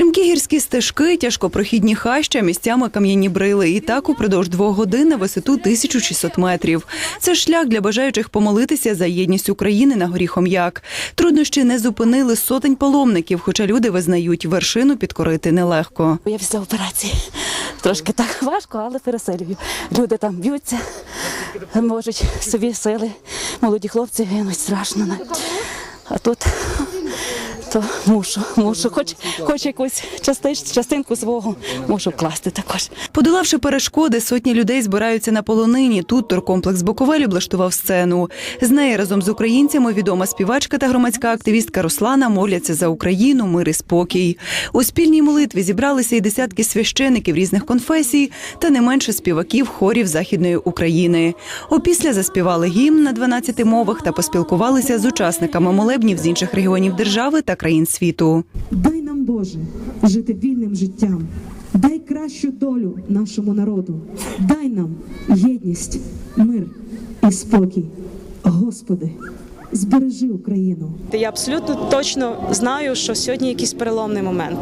Стрімкі гірські стежки, тяжкопрохідні хаща, місцями кам'яні брили. І так упродовж двох годин на висоту 1600 метрів. Це шлях для бажаючих помолитися за єдність України на горі Хом'як. Труднощі не зупинили сотень паломників, хоча люди визнають, вершину підкорити нелегко. Я після операції трошки так важко, але переселюю. Люди там б'ються, можуть собі сили. Молоді хлопці гинуть страшно. А тут то мушу, мушу, хоч, хоч якусь частич, частинку свого мушу вкласти також. Подолавши перешкоди, сотні людей збираються на полонині. Тут туркомплекс Буковель облаштував сцену. З неї разом з українцями відома співачка та громадська активістка Руслана моляться за Україну, мир і спокій. У спільній молитві зібралися і десятки священиків різних конфесій та не менше співаків хорів Західної України. Опісля заспівали гімн на 12 мовах та поспілкувалися з учасниками молебнів з інших регіонів держави та країн світу. Дай нам, Боже, жити вільним життям. Дай кращу долю нашому народу. Дай нам єдність, мир і спокій. Господи, збережи Україну. Я абсолютно точно знаю, що сьогодні якийсь переломний момент.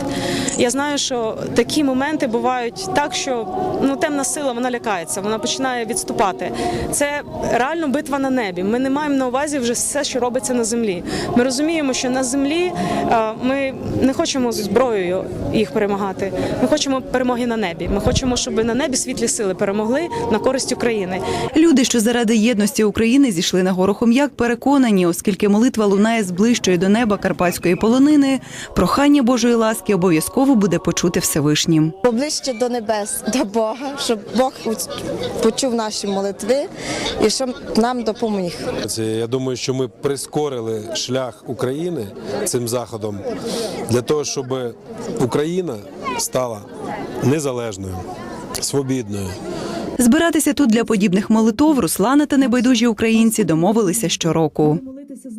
Я знаю, що такі моменти бувають так, що ну темна сила вона лякається, вона починає відступати. Це реально битва на небі. Ми не маємо на увазі вже все, що робиться на землі. Ми розуміємо, що на землі е, ми не хочемо зброєю їх перемагати. Ми хочемо перемоги на небі. Ми хочемо, щоб на небі світлі сили перемогли на користь України. Люди, що заради єдності України зійшли на гору Хом'як, переконані, оскільки молитва лунає з ближчої до неба карпатської полонини, прохання Божої ласки обов'язково буде почути Всевишнім. поближче до небес, до Бога, щоб Бог почув наші молитви і щоб нам допоміг. Це, Я думаю, що ми прискорили шлях України цим заходом для того, щоб Україна стала незалежною, свобідною. Збиратися тут для подібних молитов Руслана та небайдужі українці домовилися щороку.